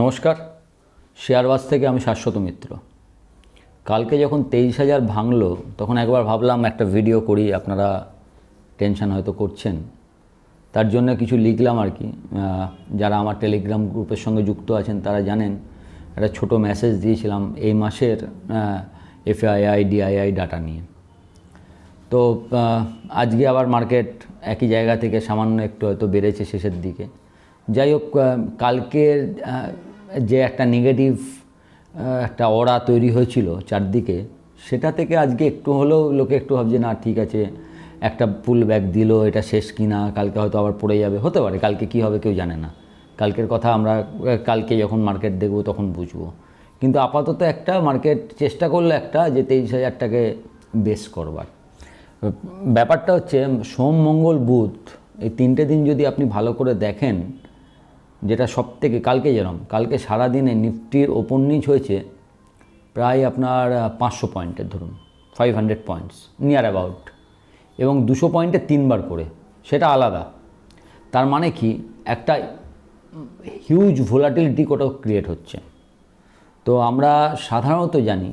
নমস্কার, শেয়ারবাজ থেকে আমি শাশ্বত মিত্র। কালকে যখন তেইশ হাজার ভাঙলো, তখন একবার ভাবলাম একটা ভিডিও করি, আপনারা টেনশন হয়তো করছেন। তার জন্য কিছু লিখলাম আর কি। যারা আমার টেলিগ্রাম গ্রুপের সঙ্গে যুক্ত আছেন, তারা জানেন, একটা ছোট মেসেজ দিয়েছিলাম এই মাসের এফআইআই ডিআইআই ডাটা নিয়ে। তো আজকে আবার মার্কেট একই জায়গা থেকে সামান্য একটু হয়তো বেড়েছে শেষের দিকে। যাই হোক কালকের যে একটা নেগেটিভ একটা অরা তৈরি হয়েছিল চারদিকে, সেটা থেকে আজকে একটু হলেও লোকে একটু ভাবছে, না, ঠিক আছে, একটা পুল ব্যাগ দিল, এটা শেষ কিনা কালকে হয়তো আবার পড়ে যাবে। হতে পারে, কালকে কি হবে কেউ জানে না। কালকের কথা আমরা, কালকে যখন মার্কেট দেখব তখন বুঝব। কিন্তু আপাতত একটা মার্কেট চেষ্টা করল একটা, যে তেইশ হাজারটাকে বেস করবার। ব্যাপারটা হচ্ছে, সোম, মঙ্গল, বুধ, এই তিনটে দিন যদি আপনি ভালো করে দেখেন যেটা সব থেকে কালকে যেরম, কালকে সারাদিনে নিফটির ওপর নিচ হয়েছে প্রায় আপনার পাঁচশো পয়েন্টের ধরুন five hundred points near about এবং দুশো পয়েন্টে তিনবার করে, সেটা আলাদা। তার মানে কি, একটা হিউজ ভোলাটিলিটি কোথাও ক্রিয়েট হচ্ছে। তো আমরা সাধারণত জানি,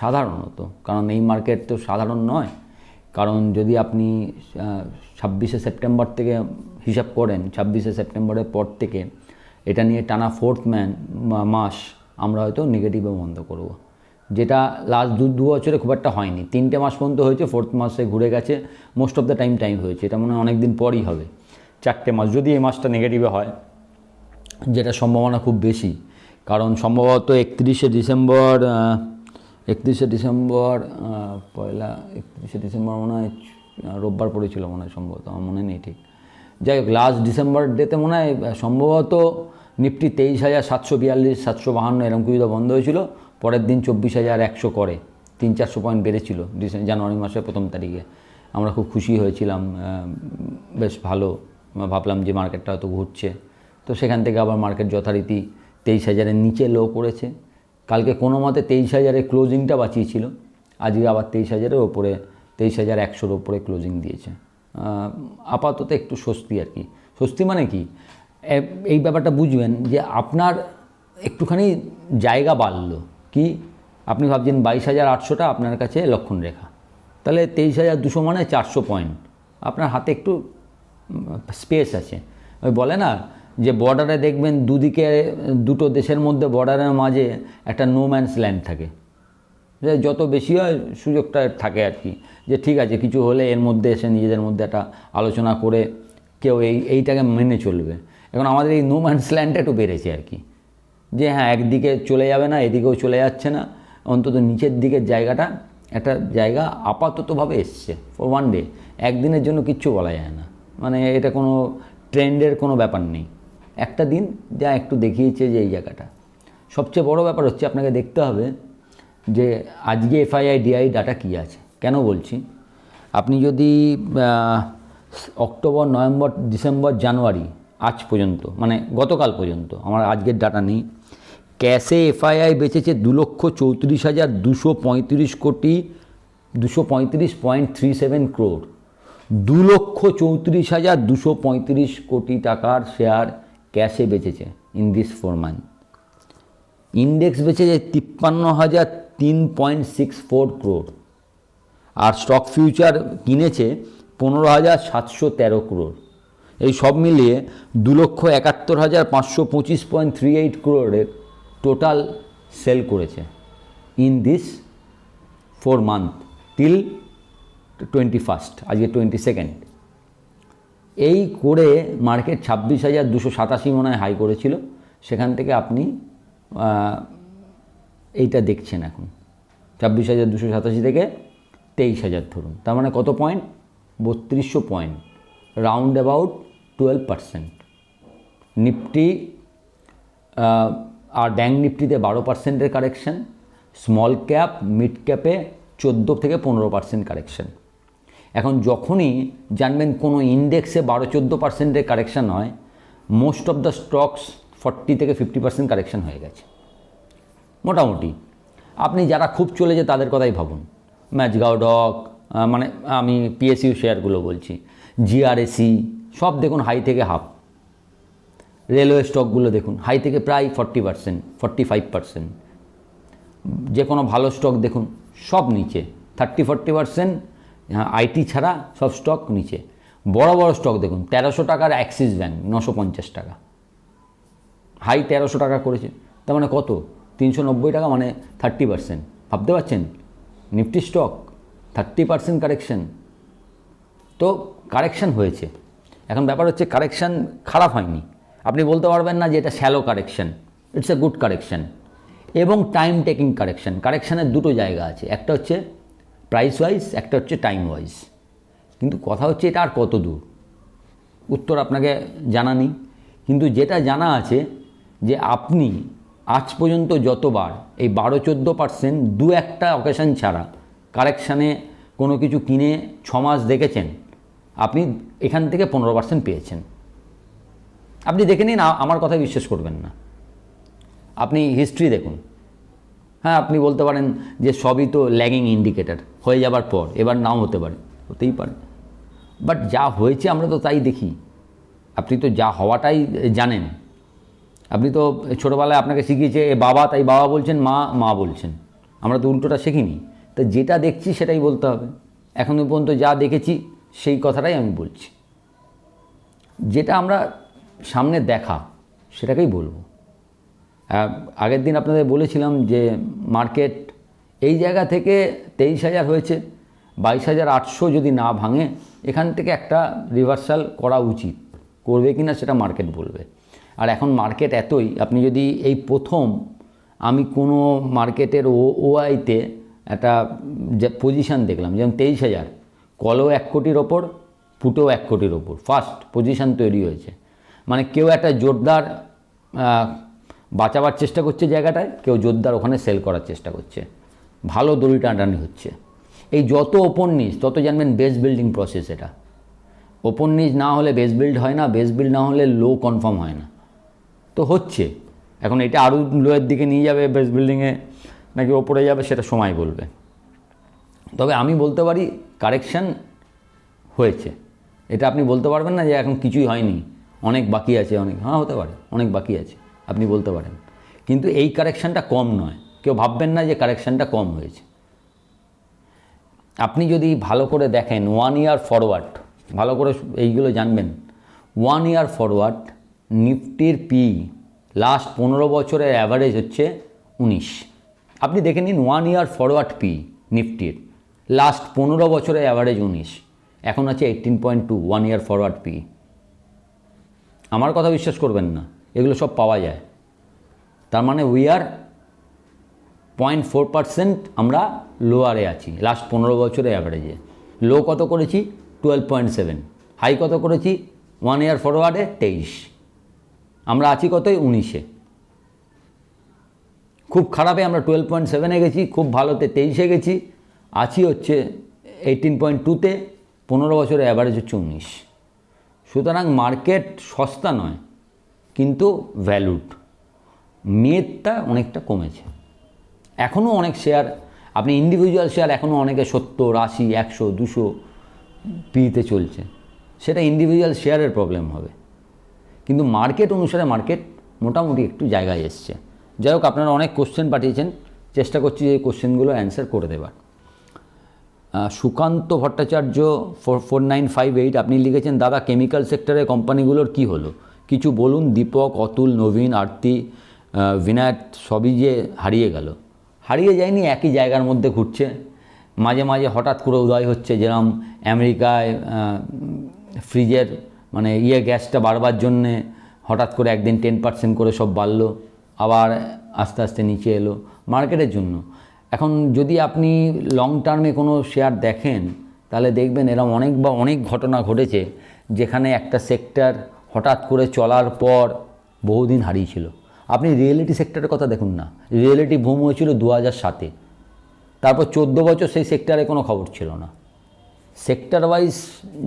সাধারণত, কারণ এই মার্কেট তো সাধারণ নয়, কারণ যদি আপনি ছাব্বিশে সেপ্টেম্বর থেকে হিসাব করেন, ছাব্বিশে সেপ্টেম্বরের পর থেকে এটা নিয়ে টানা ফোর্থ ম্যান মাস আমরা হয়তো নেগেটিভে বন্ধ করব। যেটা লাস্ট দু দু বছরে খুব একটা হয়নি। তিনটে মাস পর্যন্ত হয়েছে ফোর্থ মাসে ঘুরে গেছে most of the time time হয়েছে। এটা মনে হয় অনেক দিন পরই হবে। চারটে মাস, যদি এই মাসটা নেগেটিভে হয়, যেটা সম্ভাবনা খুব বেশি। কারণ সম্ভবত একত্রিশে ডিসেম্বর একত্রিশে ডিসেম্বর পয়লা, একত্রিশে ডিসেম্বর মনে হয়, রোববার পড়েছিল মনে হয় সম্ভবত, আমার মনে নেই ঠিক। যাই হোক লাস্ট ডিসেম্বর ডেতে মনে হয় সম্ভবত নিফটি তেইশ হাজার সাতশো বিয়াল্লিশ, সাতশো বাহান্ন, এরকম কিছুটা বন্ধ হয়েছিল। পরের দিন চব্বিশ হাজার একশো করে, তিন, চারশো পয়েন্ট বেড়েছিল জানুয়ারি মাসের প্রথম তারিখে। আমরা খুব খুশি হয়েছিলাম বেশ ভালো ভাবলাম যে মার্কেটটা হয়তো ঘুরছে। তো সেখান থেকে আবার মার্কেট যথারীতি তেইশ হাজারের নিচে লো করেছে। কালকে কোনো মতে তেইশ হাজারের ক্লোজিংটা বাঁচিয়েছিল। আজকে আবার তেইশ হাজারের ওপরে, তেইশ হাজার একশোর ওপরে ক্লোজিং দিয়েছে। আপাতত একটু স্বস্তি আর কি। স্বস্তি মানে কি? এই ব্যাপারটা বুঝবেন যে আপনার একটুখানি জায়গা বাড়লো। কি? আপনি ভাবছেন বাইশ হাজার আটশোটা আপনার কাছে লক্ষণ রেখা তাহলে তেইশ হাজার দুশো মানে চারশো পয়েন্ট। আপনার হাতে একটু স্পেস আছে। ওই বলে না যে বর্ডারে দেখবেন দুদিকে, দুটো দেশের মধ্যে বর্ডারের মাঝে একটা নো ম্যানস ল্যান্ড থাকে। যে যত বেশি হয় সুযোগটা থাকে আর কি, যে ঠিক আছে, কিছু হলে এর মধ্যে এসে নিজেদের মধ্যে একটা আলোচনা করে কেউ এই, এইটাকে মেনে চলবে। এখন আমাদের এই নো ম্যানস ল্যান্ডটা একটু বেড়েছে আর কি। যে হ্যাঁ একদিকে চলে যাবে না, এদিকেও চলে যাচ্ছে না, অন্তত নিচের দিকের জায়গাটা একটা জায়গা আপাততভাবে এসছে ফর ওয়ান ডে একদিনের জন্য কিচ্ছু বলা যায় না। মানে এটা কোনো ট্রেন্ডের কোনো ব্যাপার নেই। একটা দিন যা একটু দেখিয়েছে যে এই জায়গাটা। সবচেয়ে বড় ব্যাপার হচ্ছে আপনাকে দেখতে হবে যে আজকে এফআইআই ডিআই ডাটা কী আছে? কেন বলছি? আপনি যদি অক্টোবর, নভেম্বর, ডিসেম্বর, জানুয়ারি, আজ পর্যন্ত মানে গতকাল পর্যন্ত, আমার আজকের ডাটা নেই, ক্যাশে এফআইআই বেচেছে দু লক্ষ চৌত্রিশ হাজার দুশো পঁয়ত্রিশ কোটি, দুশো পঁয়ত্রিশ পয়েন্ট থ্রি সেভেন ক্রোড দু লক্ষ চৌত্রিশ হাজার দুশো পঁয়ত্রিশ কোটি টাকার শেয়ার ক্যাশে বেচেছে in this four month index বেচেছে তিপ্পান্ন হাজার তিন পয়েন্ট সিক্স ফোর ক্রোর আর স্টক ফিউচার কিনেছে পনেরো হাজার সাতশো তেরো ক্রোর এই সব মিলিয়ে দু লক্ষ একাত্তর হাজার পাঁচশো পঁচিশ পয়েন্ট থ্রি এইট ক্রোরের টোটাল সেল করেছে in this four month till twenty first আজকে টোয়েন্টি সেকেন্ড এই করে মার্কেট ছাব্বিশ হাজার দুশো সাতাশি মনে হয় হাই করেছিল। সেখান থেকে আপনি এইটা দেখছেন এখন। ছাব্বিশ হাজার দুশো সাতাশি থেকে তেইশ হাজার ধরুন। তার মানে কত পয়েন্ট বত্রিশশো point round about twelve percent Nifty R bank নিফটিতে বারো পার্সেন্টের কারেকশন স্মল ক্যাপ মিড ক্যাপে চোদ্দ থেকে পনেরো পার্সেন্ট কারেকশন এখন যখনই জানবেন কোনো ইন্ডেক্সে বারো চোদ্দ পার্সেন্টের কারেকশান হয় most of the stocks forty থেকে ফিফটি পার্সেন্ট কারেকশন হয়ে গেছে। মোটামুটি। আপনি যারা খুব চলেছে তাদের কথাই ভাবুন। ম্যাচগাঁও ডক মানে আমি পিএসইউ শেয়ারগুলো বলছি জিআরএসি সব দেখুন হাই থেকে হাফ রেলওয়ে স্টকগুলো দেখুন হাই থেকে প্রায় forty percent forty five percent যে কোনো ভালো স্টক দেখুন, সব নিচে। থার্টি ফর্টি পার্সেন্ট আইটি ছাড়া সব স্টক নিচে। বড় বড় স্টক দেখুন, তেরোশো টাকার অ্যাক্সিস ব্যাঙ্ক নশো পঞ্চাশ টাকা। হাই তেরোশো টাকা করেছে, তার মানে কত? তিনশো নব্বই টাকা মানে থার্টি পার্সেন্ট। ভাবতে পারছেন? Nifty stock thirty percent correction তো কারেকশন হয়েছে। এখন ব্যাপার হচ্ছে কারেকশন খারাপ হয়নি। আপনি বলতে পারবেন না যে এটা shallow correction it's a good correction এবং টাইম টেকিং কারেকশন কারেকশানের দুটো জায়গা আছে। একটা হচ্ছে প্রাইস ওয়াইজ একটা হচ্ছে টাইম ওয়াইজ কিন্তু কথা হচ্ছে এটা আর কত দূর? উত্তর আপনাকে জানা নেই কিন্তু যেটা জানা আছে যে আপনি আজ পর্যন্ত যতবার এই বারো চোদ্দ পার্সেন্ট দু একটা অকেশন ছাড়া কারেকশানে কোনো কিছু কিনে ছ মাস দেখেছেন, আপনি এখান থেকে পনেরো পার্সেন্ট পেয়েছেন। আপনি দেখে নিন আমার কথা বিশ্বাস করবেন না। আপনি হিস্ট্রি দেখুন। হ্যাঁ আপনি বলতে পারেন যে সবই তো ল্যাগিং ইন্ডিকেটর হয়ে যাবার পর, এবার নাও হতে পারে, হতেই পারে। বাট যা হয়েছে আমরা তো তাই দেখি। আপনি তো যা হওয়াটাই জানেন। আপনি তো ছোটোবেলায় আপনাকে শিখিয়েছে, এ বাবা, তাই বাবা বলছেন, মা মা বলছেন। আমরা তো উল্টোটা শিখিনি। তো যেটা দেখছি সেটাই বলতে হবে। এখনও পর্যন্ত যা দেখেছি, সেই কথাটাই আমি বলছি। যেটা আমরা সামনে দেখা, সেটাকেই বলব। আগের দিন আপনাদের বলেছিলাম যে মার্কেট এই জায়গা থেকে তেইশ হাজার হয়েছে, বাইশ হাজার আটশো যদি না ভাঙে, এখান থেকে একটা রিভার্সাল করা উচিত। করবে কি না সেটা মার্কেট বলবে। আর এখন মার্কেট এতই, আপনি যদি এই প্রথম, আমি কোনো মার্কেটের ও ওআইতে একটা যে পজিশান দেখলাম, যেমন তেইশ হাজার, কলও এক কোটির ওপর, পুটেও এক কোটির ওপর ফার্স্ট পজিশান তৈরি হয়েছে। মানে কেউ একটা জোরদার বাঁচাবার চেষ্টা করছে জায়গাটায়, কেউ জোরদার ওখানে সেল করার চেষ্টা করছে। ভালো দড়ি টানাটানি হচ্ছে। এই যত ওপর নিচ তত জানবেন বেস বিল্ডিং প্রসেস এটা। ওপর নিচ না হলে বেস বিল্ড হয় না বেস বিল্ড না হলে লো কনফার্ম হয় না। তো হচ্ছে। এখন এটা আরও লোয়ের দিকে নিয়ে যাবে বেস বিল্ডিংয়ে নাকি ওপরে যাবে, সেটা সময় বলবে। তবে আমি বলতে পারি কারেকশন হয়েছে। এটা আপনি বলতে পারবেন না যে এখন কিছুই হয়নি। অনেক বাকি আছে, অনেক হ্যাঁ হতে পারে, অনেক বাকি আছে, আপনি বলতে পারেন। কিন্তু এই কারেকশানটা কম নয়। কেউ ভাববেন না যে কারেকশানটা কম হয়েছে। আপনি যদি ভালো করে দেখেন ওয়ান ইয়ার ফরওয়ার্ড ভালো করে এইগুলো জানবেন ওয়ান ইয়ার ফরওয়ার্ড নিফটির পি লাস্ট পনেরো বছরের অ্যাভারেজ হচ্ছে উনিশ। আপনি দেখে নিন ওয়ান ইয়ার ফরওয়ার্ড পি নিফটির। লাস্ট পনেরো বছরের অ্যাভারেজ উনিশ। এখন আছে eighteen point two one year forward P আমার কথা বিশ্বাস করবেন না, এগুলো সব পাওয়া যায়। তার মানে we are point four percent আমরা লোয়ারে আছি লাস্ট পনেরো বছরের অ্যাভারেজে লো কত করেছি? টুয়েলভ পয়েন্ট সেভেন হাই কত করেছি? ওয়ান ইয়ার ফরওয়ার্ডে তেইশ। আমরা আছি কতই? উনিশে। খুব খারাপে আমরা টুয়েলভ পয়েন্ট সেভেনে গেছি, খুব ভালোতে তেইশে গেছি, আছি হচ্ছে এইটিন পয়েন্ট টুতে পনেরো বছরের অ্যাভারেজ হচ্ছে উনিশ। সুতরাং মার্কেট সস্তা নয়, কিন্তু ভ্যালুড মেদটা অনেকটা কমেছে। এখনও অনেক শেয়ার আপনি ইন্ডিভিজুয়াল শেয়ার এখনও অনেকে সত্তর, আশি, একশো, দুশো, পিতে চলছে। সেটা ইন্ডিভিজুয়াল শেয়ারের প্রবলেম হবে। কিন্তু মার্কেট অনুসারে মার্কেট মোটামুটি একটু জায়গায় এসছে। যাই হোক, আপনারা অনেক কোশ্চেন পাঠিয়েছেন। চেষ্টা করছি যে কোশ্চেনগুলো অ্যান্সার করে দেবার। Sukanta Bhattacharya four four nine five eight আপনি লিখেছেন, দাদা কেমিক্যাল সেক্টরের কোম্পানিগুলোর কি হলো? কিছু বলুন, দীপক, অতুল, নবীন, আরতি বিনায়ক, সবই যে হারিয়ে গেল। হারিয়ে যায়নি, একই জায়গার মধ্যে ঘুরছে। মাঝে মাঝে হঠাৎ করে উদয় হচ্ছে যেরকম আমেরিকায় ফ্রিজের মানে ইয়ে গ্যাসটা বাড়বার জন্যে হঠাৎ করে একদিন টেন পার্সেন্ট করে সব বাড়লো, আবার আস্তে আস্তে নিচে এলো মার্কেটের জন্য। এখন যদি আপনি লং টার্মে কোনো শেয়ার দেখেন, তাহলে দেখবেন এরকম অনেক বা অনেক ঘটনা ঘটেছে, যেখানে একটা সেক্টর হঠাৎ করে চলার পর বহুদিন হারিয়েছিল। আপনি রিয়েলিটি সেক্টরের কথা দেখুন না। রিয়েলিটি বুম হয়েছিল দু হাজার সাতে। তারপর চোদ্দ বছর সেই সেক্টরে কোনো খবর ছিল না। সেক্টর ওয়াইজ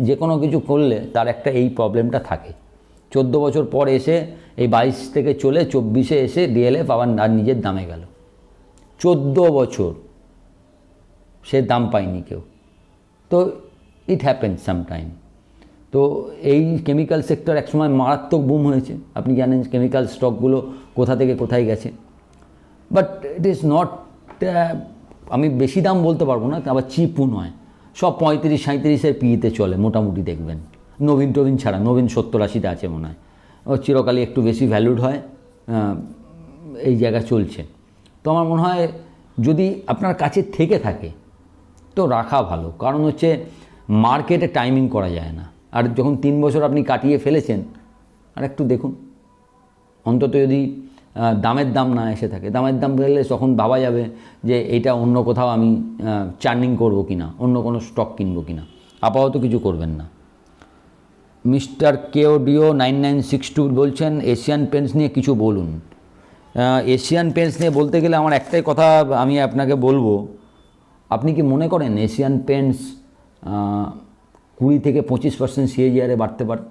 যে কোনো কিছু করলে তার একটা এই প্রবলেমটা থাকে। চোদ্দ বছর পর এসে এই বাইশ থেকে চলে চব্বিশে এসে ডিএলএফ আবার আর নিজের দামে গেল। চোদ্দ বছর সে দাম পায়নি কেউ। তো ইট হ্যাপেন সামটাইম তো এই কেমিক্যাল সেক্টর একসময় মারাত্মক বুম হয়েছে। আপনি জানেন কেমিক্যাল স্টকগুলো কোথা থেকে কোথায় গেছে। বাট ইট ইজ নট আমি বেশি দাম বলতে পারব না, আবার চিপও নয়। সব পঁয়ত্রিশ সাঁত্রিশের পিইতে চলে, মোটামুটি দেখবেন। নবীন টবিন ছাড়া, নবীন সত্তর আশিতে আছে মনে হয়। ও চিরকালই একটু বেশি ভ্যালুড হয় এই জায়গা চলছে। তো আমার মনে হয় যদি আপনার কাছে থেকে থাকে, তো রাখা ভালো। কারণ হচ্ছে মার্কেটে টাইমিং করা যায় না। আর যখন তিন বছর আপনি কাটিয়ে ফেলেছেন, আর একটু দেখুন। অন্তত যদি দামের দাম না এসে থাকে। দামের দাম পেলে তখন ভাবা যাবে যে এটা অন্য কোথাও আমি চার্নিং করব কি না অন্য কোনো স্টক কিনবো কি না আপাতত কিছু করবেন না। মিস্টার কেওডিও নাইন নাইন সিক্স টু বলছেন এশিয়ান পেন্টস নিয়ে কিছু বলুন। এশিয়ান পেন্টস নিয়ে বলতে গেলে আমার একটাই কথা আমি আপনাকে বলব আপনি কি মনে করেন এশিয়ান পেন্টস আহ, কুড়ি থেকে পঁচিশ পার্সেন্ট সিএজিআরে বাড়তে পারে?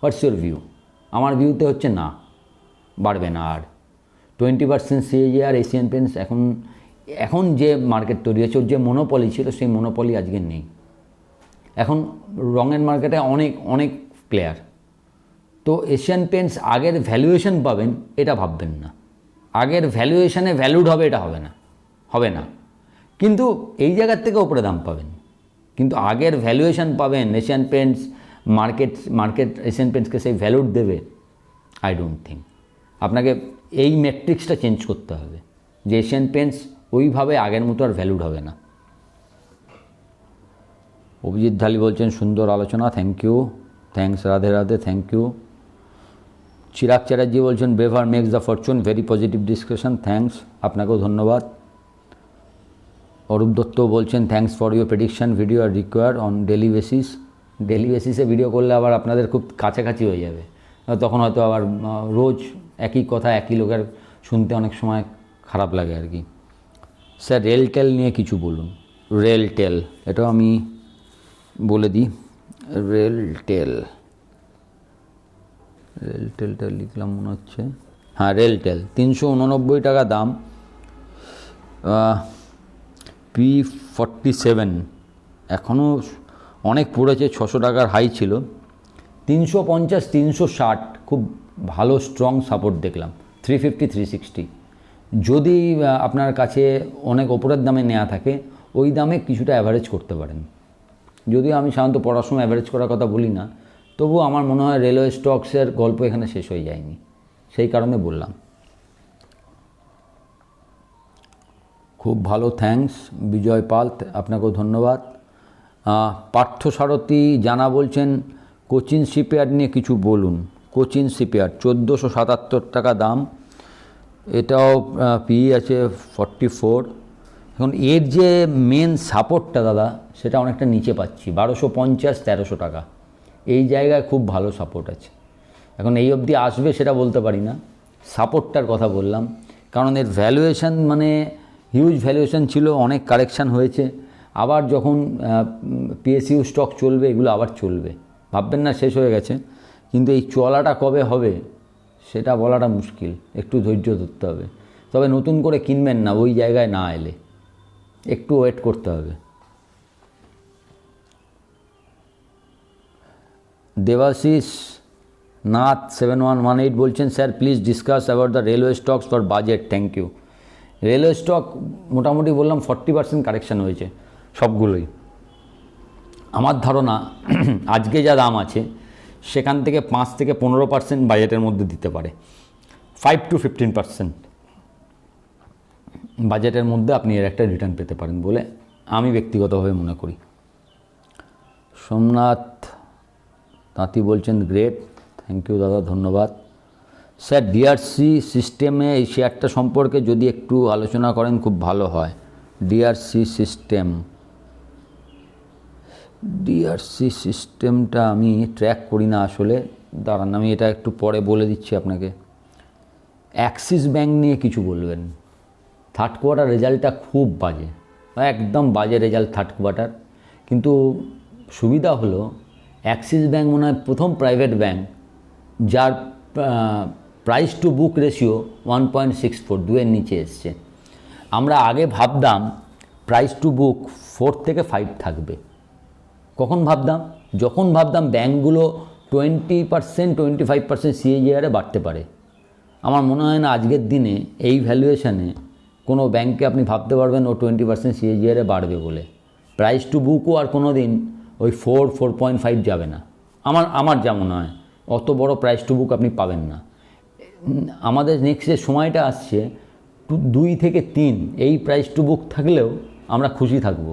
হোয়াটস ইউর ভিউ আমার ভিউতে হচ্ছে না। বাড়বে না আর। Twenty percent CAGR Asian Paints এখন এখন যে মার্কেট তৈরি হয়েছে, ওর যে মনোপলি ছিল, সেই মনোপলি আজকে নেই। এখন রঙের মার্কেটে অনেক অনেক প্লেয়ার তো এশিয়ান পেন্টস আগের ভ্যালুয়েশন পাবেন, এটা ভাববেন না। আগের ভ্যালুয়েশনে ভ্যালুড হবে, এটা হবে না। হবে না। কিন্তু এই জায়গার থেকে ওপরে দাম পাবেন। কিন্তু আগের ভ্যালুয়েশন পাবেন Asian Paints market market Asian পেন্টসকে সেই ভ্যালুড দেবে? আই ডোন্ট থিঙ্ক আপনাকে এই ম্যাট্রিক্সটা চেঞ্জ করতে হবে। যে এশিয়ান পেন্টস ওইভাবে আগের মতো আর ভ্যালুড হবে না। অভিজিৎ ঢালি বলছেন, সুন্দর আলোচনা thank you thanks Radhe Radhe thank you Chirag Chatterjee বলছেন behaviour makes the fortune very positive discussion thanks আপনাকেও ধন্যবাদ। অরূপ দত্ত বলছেন thanks for your prediction video R require on daily basis daily বেসিসে ভিডিও করলে আবার আপনাদের খুব কাছাকাছি হয়ে যাবে। তখন হয়তো আবার রোজ একই কথা, একই লোকের শুনতে অনেক সময় খারাপ লাগে আর কি। স্যার রেলটেল নিয়ে কিছু বলুন। রেলটেল এটাও আমি বলে দিই। রেলটেল রেলটেলটা লিখলাম মনে হচ্ছে। হ্যাঁ রেলটেল তিনশো উননব্বই টাকা দাম। পি ফর্টি সেভেন, এখনও অনেক পড়েছে, ছশো টাকার হাই ছিল। তিনশো পঞ্চাশ তিনশো ষাট খুব ভালো স্ট্রং সাপোর্ট দেখলাম। থ্রি ফিফটি থ্রি সিক্সটি যদি আপনার কাছে অনেক ওপরের দামে নেওয়া থাকে ওই দামে কিছুটা অ্যাভারেজ করতে পারেন। যদিও আমি সাধারণত পড়াশোনা অ্যাভারেজ করার কথা বলি না তবুও আমার মনে হয় রেলওয়ে স্টকসের গল্প এখানে শেষ হয়ে যায়নি। সেই কারণে বললাম। খুব ভালো থ্যাঙ্কস বিজয় পাল আপনাকেও ধন্যবাদ। আহ, পার্থ সারথী জানা বলছেন কোচিন শিপইয়ার্ড নিয়ে কিছু বলুন। কোচিন শিপইয়ার্ড, চোদ্দোশো সাতাত্তর টাকা দাম। এটাও পি আছে ফর্টি ফোর এখন এর যে মেন সাপোর্টটা দাদা, সেটা অনেকটা নিচে পাচ্ছি, বারোশো পঞ্চাশ, তেরোশো টাকা। এই জায়গায় খুব ভালো সাপোর্ট আছে। এখন এই অবধি আসবে সেটা বলতে পারি না। সাপোর্টটার কথা বললাম, কারণ এর ভ্যালুয়েশন মানে হিউজ ভ্যালুয়েশন ছিল, অনেক কারেকশান হয়েছে। আবার যখন পিএসইউ স্টক চলবে, এগুলো আবার চলবে। ভাববেন না, শেষ হয়ে গেছে। কিন্তু এই চলাটা কবে হবে, সেটা বলাটা মুশকিল। একটু ধৈর্য ধরতে হবে। তবে নতুন করে কিনবেন না, ওই জায়গায় না এলে। একটু ওয়েট করতে হবে। Debashis Nath seven one one eight বলছেন sir please discuss about the railway stocks for budget thank you railway stock মোটামুটি বললাম ফর্টি পার্সেন্ট কারেকশান হয়েছে। সবগুলোই। আমার ধারণা আজকে যা দাম আছে, সেখান থেকে পাঁচ থেকে পনেরো পার্সেন্ট বাজেটের মধ্যে দিতে পারে। ফাইভ টু ফিফটিন পার্সেন্ট বাজেটের মধ্যে আপনি এর একটা রিটার্ন পেতে পারেন বলে আমি ব্যক্তিগতভাবে মনে করি। সোমনাথ তাঁতি বলছেন গ্রেট থ্যাংক ইউ দাদা, ধন্যবাদ। স্যার ডিআরসি সিস্টেমে এই শেয়ারটা সম্পর্কে যদি একটু আলোচনা করেন, খুব ভালো হয়। ডিআরসি সিস্টেম ডিআরসি সিস্টেমটা আমি ট্র্যাক করি না আসলে। দাঁড়ান, আমি এটা একটু পরে বলে দিচ্ছি আপনাকে। অ্যাক্সিস ব্যাঙ্ক নিয়ে কিছু বলবেন। থার্ড কোয়ার্টার রেজাল্টটা খুব বাজে। একদম বাজে রেজাল্ট থার্ড কোয়ার্টার কিন্তু সুবিধা হলো অ্যাক্সিস ব্যাঙ্ক মনে হয় প্রথম প্রাইভেট ব্যাঙ্ক যার price to book ratio one point six four দুয়ের নিচে এসছে। আমরা আগে ভাবতাম প্রাইস টু বুক ফোর থেকে ফাইভ থাকবে। কখন ভাবতাম যখন ভাবতাম ব্যাঙ্কগুলো twenty percent, twenty five percent সিএজিআরে বাড়তে পারে। আমার মনে হয় না আজকের দিনে এই ভ্যালুয়েশানে কোনো ব্যাংকে আপনি ভাবতে পারবেন ও টোয়েন্টি পার্সেন্ট সিএজিআরে বাড়বে বলে। প্রাইস টু বুকও আর কোনো দিন ওই ফোর ফোর পয়েন্ট ফাইভ যাবে না। আমার আমার যা মনে হয়, অত বড় প্রাইস টু বুক আপনি পাবেন না। আমাদের নেক্সট যে সময়টা আসছে দুই থেকে তিন, এই প্রাইস টু বুক থাকলেও আমরা খুশি থাকব।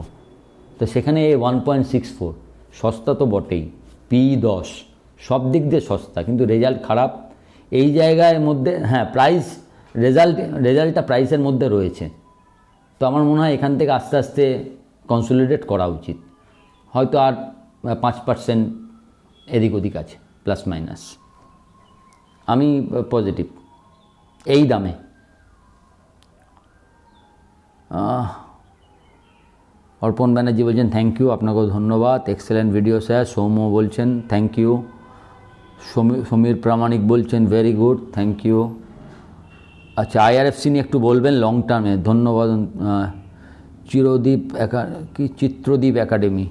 তো সেখানে ওয়ান পয়েন্ট সিক্স ফোর সস্তা তো বটেই পি দশ, সব দিক দিয়ে সস্তা, কিন্তু রেজাল্ট খারাপ। এই জায়গার মধ্যে হ্যাঁ প্রাইস রেজাল্ট রেজাল্টটা প্রাইসের মধ্যে রয়েছে। তো আমার মনে হয় এখান থেকে আস্তে আস্তে কনসোলিডেট করা উচিত। হয়তো আর পাঁচ পার্সেন্ট এদিক ওদিক আছে প্লাস মাইনাস আমি পজিটিভ এই দামে। অর্পণ ব্যানার্জি বলছেন থ্যাংক ইউ আপনাকেও ধন্যবাদ। এক্সেলেন্ট ভিডিও স্যার সৌম্য বলছেন থ্যাংক ইউ সমীর প্রামাণিক বলছেন ভেরি গুড থ্যাংক ইউ আচ্ছা আইআরএফসি নিয়ে একটু বলবেন লং টার্মে ধন্যবাদ চিরদীপ কি, Chitradeep Academy.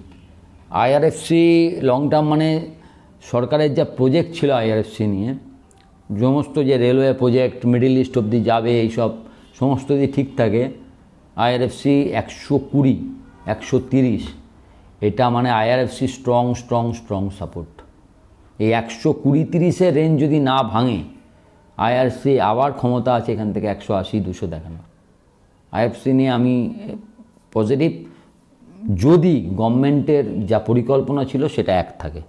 IRFC long term মানে সরকারের যা প্রজেক্ট ছিল আইআরএফসি নিয়ে, সমস্ত যে রেলওয়ে প্রজেক্ট মিডিল ইস্ট অবধি যাবে, এইসব, সমস্ত যদি ঠিক থাকে আইআরএফসি একশো কুড়ি একশো তিরিশ। এটা মানে IRFC strong strong strong support এই একশো কুড়ি তিরিশের রেঞ্জ যদি না ভাঙে আইআরসি আবার ক্ষমতা আছে এখান থেকে একশো আশি, দুশো দেখানো আইএফসি নিয়ে আমি পজিটিভ যদি গভর্নমেন্টের যা পরিকল্পনা ছিল সেটা এক থাকে।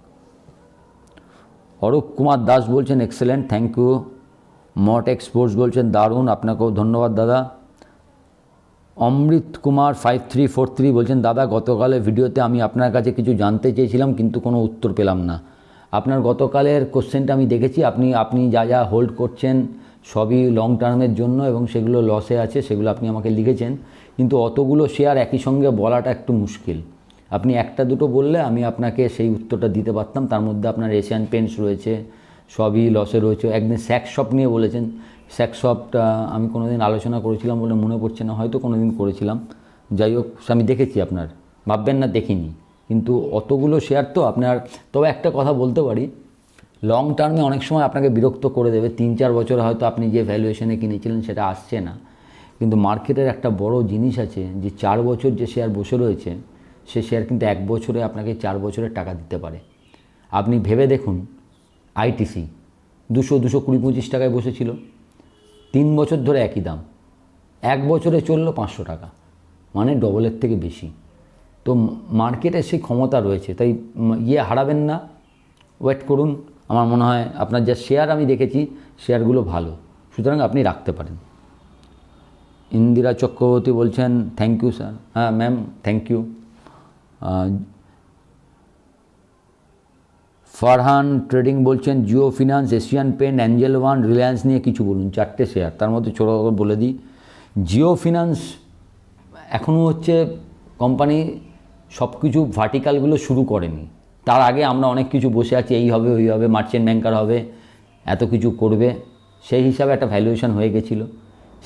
অরূপ কুমার দাস বলছেন এক্সেলেন্ট থ্যাংক ইউ মট এক্সপোর্টস বলছেন, দারুণ, আপনাকেও ধন্যবাদ, দাদা। Amrit Kumar five three four three বলছেন, দাদা, গতকালের ভিডিওতে আমি আপনার কাছে কিছু জানতে চেয়েছিলাম, কিন্তু কোনো উত্তর পেলাম না। আপনার গতকালের কোশ্চেনটা আমি দেখেছি, আপনি আপনি যা যা হোল্ড করছেন সবই লং টার্মের জন্য এবং সেগুলো লসে আছে, সেগুলো আপনি আমাকে লিখেছেন, কিন্তু অতগুলো শেয়ার একই সঙ্গে বলাটা একটু মুশকিল। আপনি একটা দুটো বললে আমি আপনাকে সেই উত্তরটা দিতে পারতাম, তার মধ্যে আপনার এশিয়ান পেন্টস রয়েছে, সবই লসে রয়েছে। একদিন স্যাক শপ নিয়ে বলেছেন স্যাক শপটা আমি কোনোদিন আলোচনা করেছিলাম বলে মনে পড়ছে না, হয়তো কোনো দিন করেছিলাম। যাই হোক আমি দেখেছি আপনার। ভাববেন না, দেখিনি। কিন্তু অতগুলো শেয়ার তো আপনার, তবে একটা কথা বলতে পারি। লং টার্মে অনেক সময় আপনাকে বিরক্ত করে দেবে। তিন চার বছর হয়তো আপনি যে ভ্যালুয়েশনে কিনেছিলেন সেটা আসছে না। কিন্তু মার্কেটের একটা বড় জিনিস আছে যে, চার বছর যে শেয়ার বসে রয়েছে, সে শেয়ার কিন্তু এক বছরে আপনাকে চার বছরের টাকা দিতে পারে। আপনি ভেবে দেখুন আইটিসি দুশো দুশো কুড়ি, পঁচিশ টাকায় বসেছিল। তিন বছর ধরে একই দাম। এক বছরে চলল পাঁচশো টাকা। মানে ডবলের থেকে বেশি। তো মার্কেটে সেই ক্ষমতা রয়েছে। তাই ইয়ে হারাবেন না। ওয়েট করুন। আমার মনে হয় আপনার যা শেয়ার আমি দেখেছি শেয়ারগুলো ভালো। সুতরাং আপনি রাখতে পারেন। ইন্দিরা চক্রবর্তী বলছেন থ্যাংক ইউ স্যার হ্যাঁ ma'am thank you Farhan Trading বলছেন, Jio Finance, Asian Paint Angel One, Reliance নিয়ে কিছু বলুন, চারটে শেয়ার। তার মধ্যে ছোটো করে বলে দিই, জিও ফিনান্স এখনও হচ্ছে কোম্পানি সব কিছু ভার্টিক্যালগুলো শুরু করেনি। তার আগে আমরা অনেক কিছু বসে আছি, এই হবে, ওই হবে, মার্চেন্ট ব্যাংকার হবে, এত কিছু করবে। সেই হিসাবে একটা ভ্যালুয়েশন হয়ে গেছিল।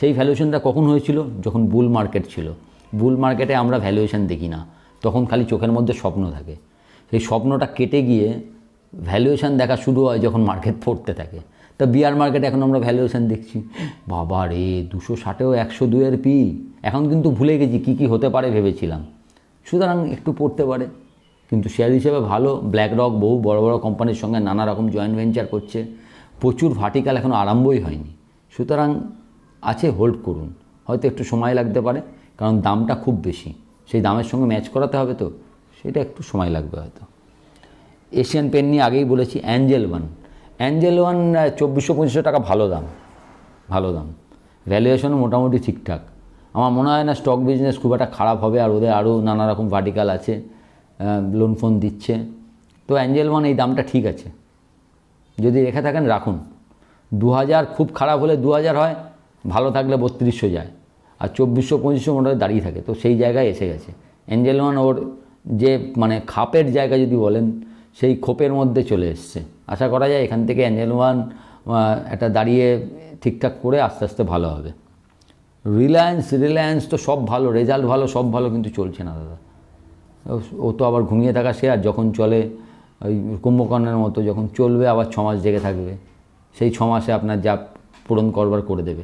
সেই ভ্যালুয়েশনটা কখন হয়েছিল? যখন বুল মার্কেট ছিল। বুল মার্কেটে আমরা ভ্যালুয়েশন দেখি না। তখন খালি চোখের মধ্যে স্বপ্ন থাকে। সেই স্বপ্নটা কেটে গিয়ে ভ্যালুয়েশন দেখা শুরু হয় যখন মার্কেট পড়তে থাকে। তা বিয়ার মার্কেটে এখন আমরা ভ্যালুয়েশন দেখছি। বাবা রে, দুশো ষাটেও একশো দুয়ের পি এখন কিন্তু ভুলে গেছি কী কী হতে পারে ভেবেছিলাম। সুতরাং একটু পড়তে পারে। কিন্তু শেয়ার হিসেবে ভালো ব্ল্যাক রক বহু বড় বড় কোম্পানির সঙ্গে নানা রকম জয়েন্ট ভেঞ্চার করছে। প্রচুর ভার্টিক্যাল এখনও আরম্ভই হয়নি। সুতরাং আছে হোল্ড করুন। হয়তো একটু সময় লাগতে পারে, কারণ দামটা খুব বেশি। সেই দামের সঙ্গে ম্যাচ করাতে হবে তো? সেটা একটু সময় লাগবে হয়তো। এশিয়ান পেন নিয়ে আগেই বলেছি অ্যাঞ্জেল ওয়ান অ্যাঞ্জেল ওয়ান চব্বিশশো, পঁচিশশো টাকা ভালো দাম ভালো দাম। ভ্যালুয়েশনও মোটামুটি ঠিকঠাক। আমার মনে হয় না স্টক বিজনেস খুব একটা খারাপ হবে, আর ওদের আরও নানা রকম ভার্টিক্যাল আছে লোন ফোন দিচ্ছে। তো অ্যাঞ্জেল ওয়ান এই দামটা ঠিক আছে। যদি রেখে থাকেন, রাখুন। দু হাজার খুব খারাপ হলে দু হাজার হয়, ভালো থাকলে বত্রিশশো যায়। আর চব্বিশশো, পঁচিশশো মোটামুটি দাঁড়িয়ে থাকে। তো সেই জায়গায় এসে গেছে। অ্যাঞ্জেল ওয়ান ওর যে মানে খাপের জায়গা যদি বলেন সেই খোপের মধ্যে চলে এসছে। আশা করা যায় এখান থেকে অ্যাঞ্জেল ওয়ান একটা দাঁড়িয়ে ঠিকঠাক করে আস্তে আস্তে ভালো হবে। রিলায়েন্স রিলায়েন্স তো সব ভালো রেজাল্ট ভালো, সব ভালো কিন্তু চলছে না দাদা। ও- তো আবার ঘুমিয়ে থাকা শেয়ার যখন চলে ওই কুম্ভকর্ণের মতো যখন চলবে আবার ছ মাস জেগে থাকবে। সেই ছ মাসে আপনার যা পূরণ করবার করে দেবে।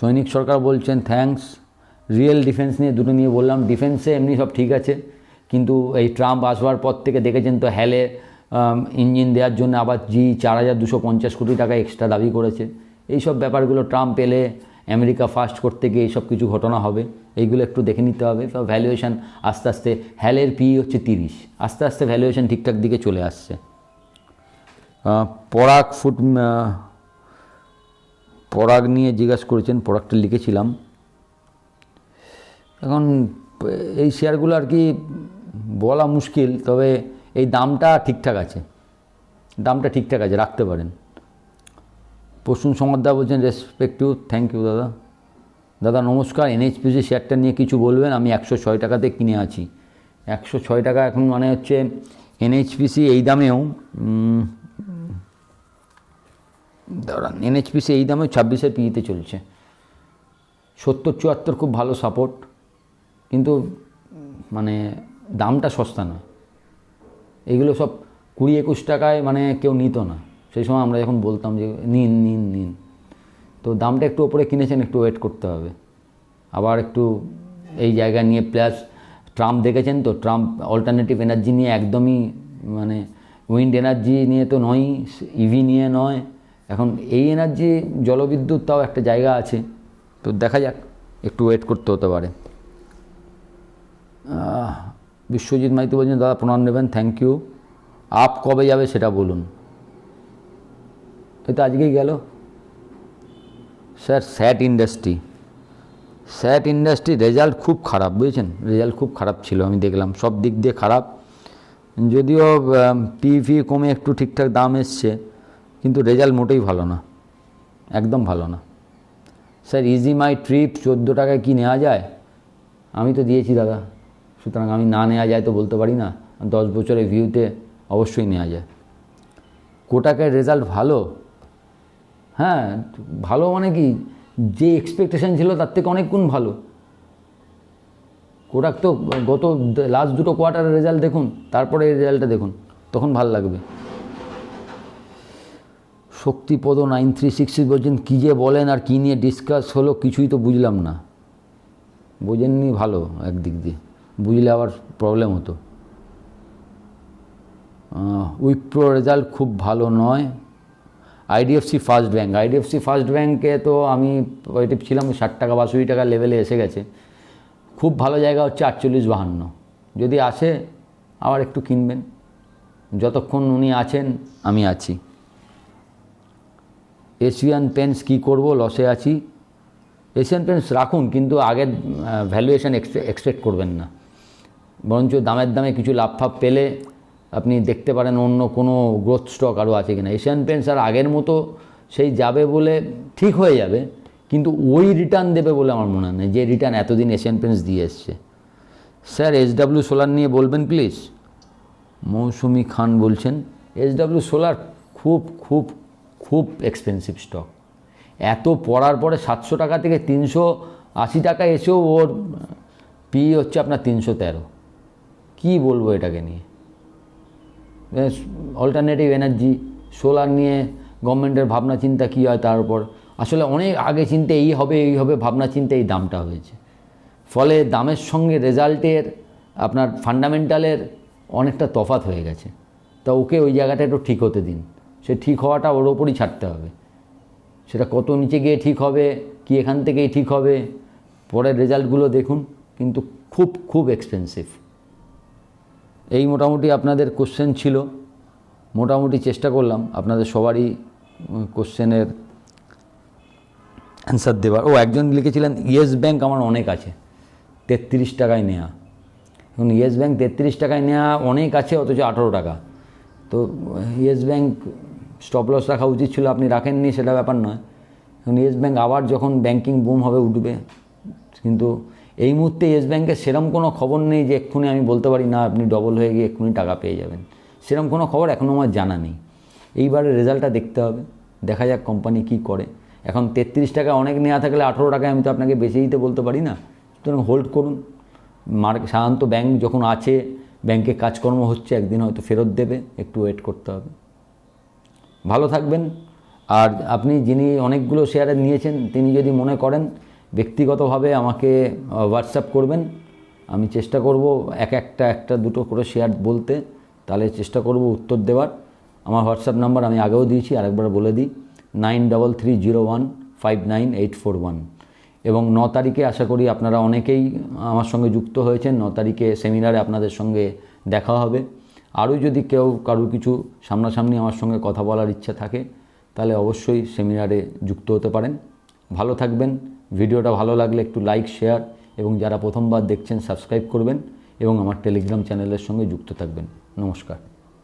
সৈনিক সরকার বলছেন থ্যাঙ্কস রিয়েল ডিফেন্স নিয়ে দুটো নিয়ে বললাম। ডিফেন্সে এমনি সব ঠিক আছে। কিন্তু এই ট্রাম্প আসবার পর থেকে দেখেছেন তো হ্যালে ইঞ্জিন দেওয়ার জন্য আবার জি চার হাজার দুশো পঞ্চাশ কোটি টাকা এক্সট্রা দাবি করেছে। এই সব ব্যাপারগুলো ট্রাম্প এলে আমেরিকা ফার্স্ট করতে গিয়ে এইসব কিছু ঘটনা হবে। এইগুলো একটু দেখে নিতে হবে। তো ভ্যালুয়েশান আস্তে আস্তে হ্যালের পি হচ্ছে তিরিশ। আস্তে আস্তে ভ্যালুয়েশান ঠিকঠাক দিকে চলে আসছে। পরাগ আহ, পরাগ নিয়ে জিজ্ঞাসা করেছেন পরাগটা লিখেছিলাম। এখন এই শেয়ারগুলো আর কি বলা মুশকিল, তবে এই দামটা ঠিকঠাক আছে। দামটা ঠিকঠাক আছে, রাখতে পারেন। প্রসূন সমদ্দা বলছেন রেসপেক্টিভ থ্যাংক ইউ দাদা। দাদা, নমস্কার এনএইচপিসি শেয়ারটা নিয়ে কিছু বলবেন, আমি একশো ছয় টাকাতে কিনে আছি। একশো ছয় টাকা এখন মানে হচ্ছে এনএইচপিসি এই দামেও দাঁড়ান এনএইচপিসি এই দামে ছাব্বিশের পিইতে চলছে। সত্তর চুয়াত্তর খুব ভালো সাপোর্ট কিন্তু মানে দামটা সস্তা না এগুলো সব কুড়ি একুশ টাকায় মানে কেউ নিত না। সেই সময় আমরা যখন বলতাম যে নিন নিন নিন, তো দামটা একটু ওপরে কিনেছেন, একটু ওয়েট করতে হবে। আবার একটু এই জায়গা নিয়ে প্লাস ট্রাম্প দেখেছেন তো? ট্রাম্প অল্টারনেটিভ এনার্জি নিয়ে একদমই মানে উইন্ড এনার্জি নিয়ে তো নয় ইভি নিয়ে নয়। এখন এই এনার্জি জলবিদ্যুৎ তাও একটা জায়গা আছে। তো দেখা যাক, একটু ওয়েট করতে হতে পারে। বিশ্বজিৎ মাইতি বলছেন, দাদা, প্রণাম নেবেন থ্যাংক ইউ আপ কবে যাবে সেটা বলুন। তো আজকেই গেল। Sir SAT industry SAT industry result খুব খারাপ, বুঝেছেন? রেজাল্ট খুব খারাপ ছিল, আমি দেখলাম। সব দিক দিয়ে খারাপ। যদিও পিভি কমে একটু ঠিকঠাক দাম এসছে, কিন্তু রেজাল্ট মোটেই ভালো না। একদম ভালো না। স্যার ইজি মাই ট্রিপ চোদ্দ টাকায় কি নেওয়া যায়? আমি তো দিয়েছি, দাদা। সুতরাং আমি না নেওয়া যায় তো বলতে পারি না। দশ বছরের ভিউতে অবশ্যই নেওয়া যায়। কোটাকের রেজাল্ট ভালো? হ্যাঁ ভালো মানে কি? যে এক্সপেকটেশন ছিল তার থেকে অনেক গুণ ভালো। কোটাক তো গত লাস্ট দুটো কোয়ার্টারের রেজাল্ট দেখুন, তারপরে এই রেজাল্টটা দেখুন, তখন ভালো লাগবে। শক্তিপদ নাইন থ্রি সিক্স বলছেন, কী যে বলেন আর কী নিয়ে ডিসকাস হলো কিছুই তো বুঝলাম না। বোঝেননি ভালো একদিক দিয়ে। বুঝলে আবার প্রবলেম হতো। উইপ্রো রেজাল্ট খুব ভালো নয়। IDFC First Bank IDFC First ব্যাঙ্কে তো আমি পজিটিভ ছিলাম, ষাট টাকা বাষট্টি টাকা লেভেলে এসে গেছে। খুব ভালো জায়গা হচ্ছে আটচল্লিশ বাহান্ন। যদি আসে, আবার একটু কিনবেন। যতক্ষণ উনি আছেন, আমি আছি। এশিয়ান পেন্টস কী করব? লসে আছি। এশিয়ান পেন্টস রাখুন, কিন্তু আগের ভ্যালুয়েশন এক্সপেক্ট করবেন না। বরঞ্চ দামের দামে কিছু লাভ ফাভ পেলে আপনি দেখতে পারেন অন্য কোনো গ্রোথ স্টক আরও আছে কিনা। এশিয়ান পেন্টস আর আগের মতো সেই যাবে বলে ঠিক হয়ে যাবে, কিন্তু ওই রিটার্ন দেবে বলে আমার মনে হয় না। যে রিটার্ন এতদিন এশিয়ান পেন্টস দিয়ে এসছে। স্যার এসডাব্লিউ সোলার নিয়ে বলবেন প্লিজ মৌসুমি খান বলছেন এসডাব্লিউ সোলার খুব খুব খুব এক্সপেন্সিভ স্টক এত পড়ার পরে সাতশো টাকা থেকে তিনশো আশি টাকা এসেও ওর পি হচ্ছে আপনার তিনশো তেরো। কী বলব এটাকে নিয়ে? অল্টারনেটিভ এনার্জি সোলার নিয়ে গভর্নমেন্টের ভাবনা চিন্তা কী হয় তার উপর? আসলে অনেক আগে চিনতে এই হবে এই হবে, ভাবনা চিন্তে এই দামটা হয়েছে। ফলে দামের সঙ্গে রেজাল্টের আপনার ফান্ডামেন্টালের অনেকটা তফাত হয়ে গেছে। তা ওকে ওই জায়গাটা একটু ঠিক হতে দিন। সে ঠিক হওয়াটা ওর ওপরই ছাড়তে হবে। সেটা কত নিচে গিয়ে ঠিক হবে, কি এখান থেকেই ঠিক হবে, পরের রেজাল্টগুলো দেখুন। কিন্তু খুব খুব এক্সপেন্সিভ এই মোটামুটি আপনাদের কোশ্চেন ছিল। মোটামুটি চেষ্টা করলাম আপনাদের সবারই কোশ্চেনের অ্যান্সার দেওয়ার ও, একজন লিখেছিলেন ইয়েস ব্যাঙ্ক আমার অনেক আছে, তেত্রিশ টাকায় নেওয়া এখন ইয়েস ব্যাঙ্ক তেত্রিশ টাকায় নেওয়া অনেক আছে, অথচ আঠেরো টাকা। তো ইয়েস ব্যাঙ্ক স্টপ লস রাখা উচিত ছিল, আপনি রাখেননি, সেটা ব্যাপার নয়। এখন ইয়েস ব্যাঙ্ক আবার যখন ব্যাংকিং বুম হবে, উঠবে, কিন্তু এই মুহূর্তে ইয়েস ব্যাংকের সেরম কোনো খবর নেই যে এক্ষুনি আমি বলতে পারি, না, আপনি ডবল হয়ে গিয়ে এক্ষুনি টাকা পেয়ে যাবেন। সেরম কোনো খবর এখনও আমার জানা নেই। এইবারে রেজাল্টটা দেখতে হবে। দেখা যাক কোম্পানি কী করে। এখন তেত্রিশ টাকা অনেক নেওয়া থাকলে আঠেরো টাকায় আমি তো আপনাকে বেশি দিতে বলতে পারি না। সুতরাং হোল্ড করুন। মার্ক, সাধারণত ব্যাংক যখন আছে ব্যাংকে কাজকর্ম হচ্ছে, একদিন হয়তো ফেরত দেবে। একটু ওয়েট করতে হবে। ভালো থাকবেন। আর আপনি যিনি অনেকগুলো শেয়ারে নিয়েছেন, তিনি যদি মনে করেন ব্যক্তিগতভাবে আমাকে হোয়াটসঅ্যাপ করবেন। আমি চেষ্টা করব এক একটা একটা দুটো করে শেয়ার বলতে। তাহলে চেষ্টা করব উত্তর দেওয়ার। আমার হোয়াটসঅ্যাপ নাম্বার আমি আগেও দিয়েছি, আরেকবার বলে দিই। Nine double three zero one five nine eight four one এবং ন তারিখে আশা করি আপনারা অনেকেই আমার সঙ্গে যুক্ত হয়েছেন। ন তারিখে সেমিনারে আপনাদের সঙ্গে দেখা হবে। আরও যদি কেউ কারোর কিছু সামনাসামনি আমার সঙ্গে কথা বলার ইচ্ছা থাকে, তাহলে অবশ্যই সেমিনারে যুক্ত হতে পারেন। ভালো থাকবেন। ভিডিওটা ভালো লাগলে একটু লাইক শেয়ার এবং যারা প্রথমবার দেখছেন সাবস্ক্রাইব করবেন এবং আমার টেলিগ্রাম চ্যানেলের সঙ্গে যুক্ত থাকবেন। নমস্কার।